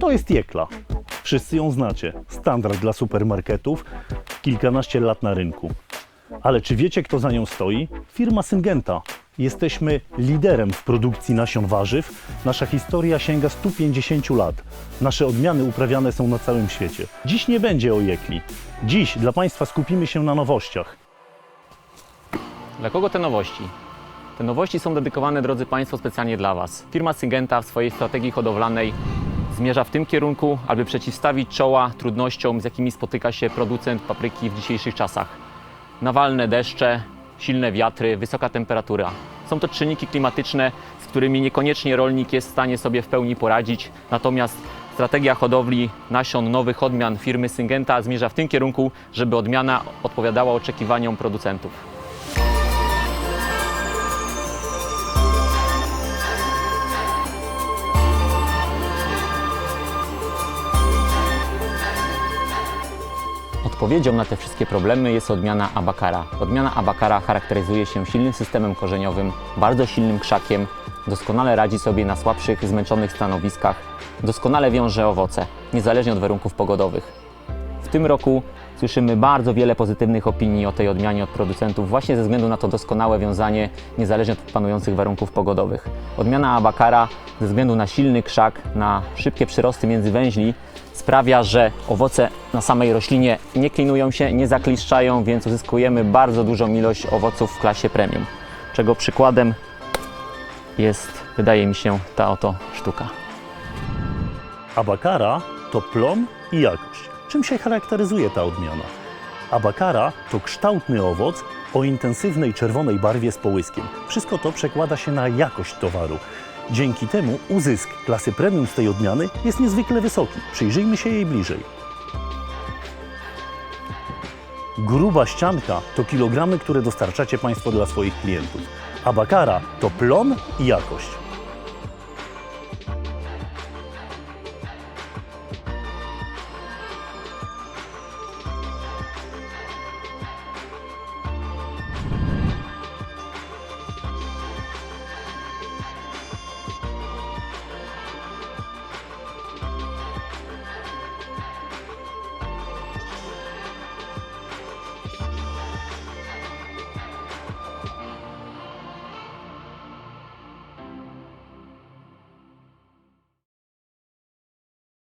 To jest Jekla. Wszyscy ją znacie. Standard dla supermarketów, kilkanaście lat na rynku. Ale czy wiecie, kto za nią stoi? Firma Syngenta. Jesteśmy liderem w produkcji nasion warzyw. Nasza historia sięga 150 lat. Nasze odmiany uprawiane są na całym świecie. Dziś nie będzie o Jekli. Dziś dla Państwa skupimy się na nowościach. Dla kogo te nowości? Te nowości są dedykowane, drodzy Państwo, specjalnie dla Was. Firma Syngenta w swojej strategii hodowlanej zmierza w tym kierunku, aby przeciwstawić czoła trudnościom, z jakimi spotyka się producent papryki w dzisiejszych czasach. Nawalne deszcze, silne wiatry, wysoka temperatura. Są to czynniki klimatyczne, z którymi niekoniecznie rolnik jest w stanie sobie w pełni poradzić, natomiast strategia hodowli nasion nowych odmian firmy Syngenta zmierza w tym kierunku, żeby odmiana odpowiadała oczekiwaniom producentów. Odpowiedzią na te wszystkie problemy jest odmiana abakara. Odmiana abakara charakteryzuje się silnym systemem korzeniowym, bardzo silnym krzakiem, doskonale radzi sobie na słabszych, zmęczonych stanowiskach, doskonale wiąże owoce, niezależnie od warunków pogodowych. W tym roku słyszymy bardzo wiele pozytywnych opinii o tej odmianie od producentów, właśnie ze względu na to doskonałe wiązanie, niezależnie od panujących warunków pogodowych. Odmiana abakara, ze względu na silny krzak, na szybkie przyrosty między węźli, sprawia, że owoce na samej roślinie nie klinują się, nie zakliszczają, więc uzyskujemy bardzo dużą ilość owoców w klasie premium. Czego przykładem jest, wydaje mi się, ta oto sztuka. Abakara to plon i jakość. Czym się charakteryzuje ta odmiana? Abakara to kształtny owoc o intensywnej czerwonej barwie z połyskiem. Wszystko to przekłada się na jakość towaru. Dzięki temu uzysk klasy premium z tej odmiany jest niezwykle wysoki. Przyjrzyjmy się jej bliżej. Gruba ścianka to kilogramy, które dostarczacie Państwo dla swoich klientów. Abakara to plon i jakość.